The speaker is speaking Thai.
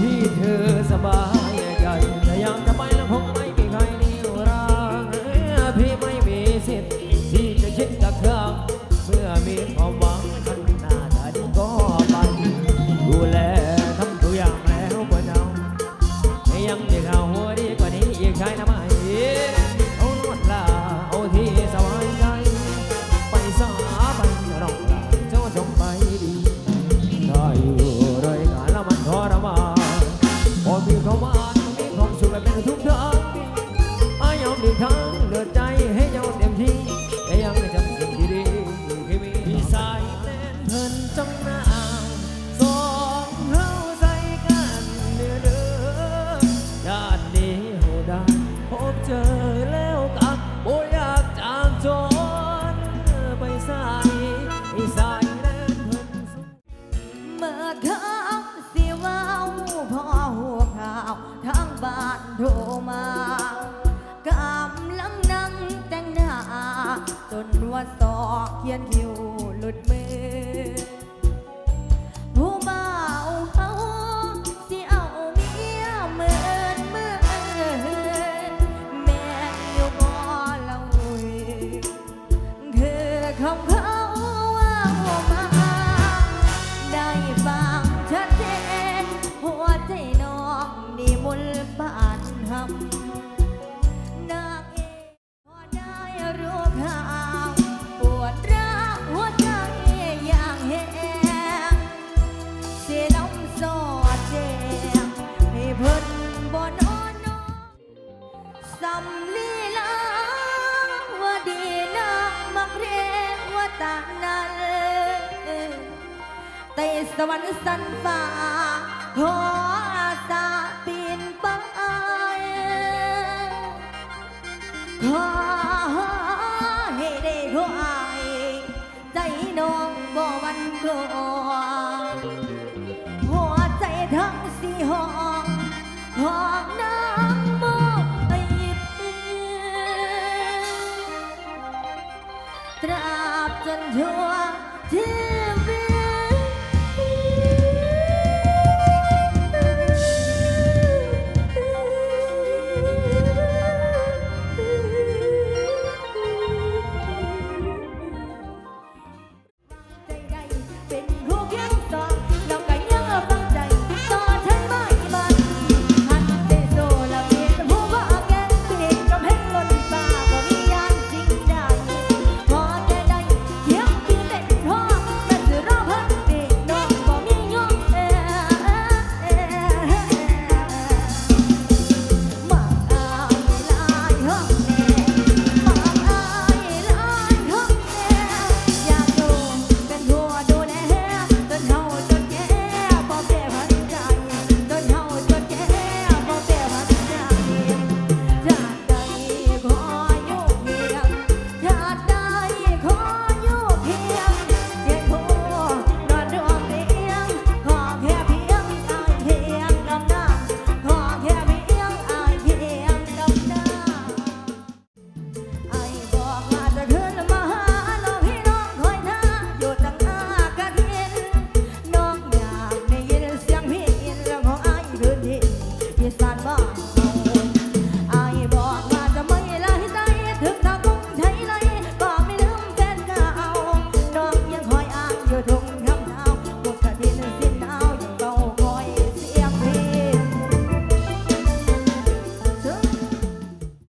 ที่เธอสบาย บ้านโทรมากำลังนั่งแต่งหน้า จนว่าศอกเขียนคิวหลุดมือ ผู้บ่าวเขาสิเอาเมียเหมือนเมื่อแม่อยู่บ่เล่าคือคำ น้องนี่มุลปานหำนางเอกพอได้รู้ข่าวปวดร้าวหัวใจอย่างแห้งเสียลำสอดแจงให้เพิ่นบ่นอนนอนสำลีลาว่าดีนักมักเรว่าตานั้นแต่สวรรค์สันฟ้าขออาสา หวันกลัวหัวใจทั้งสี่ห้องห้องน้ำมองไปเพื่อตราบจนทั่วที่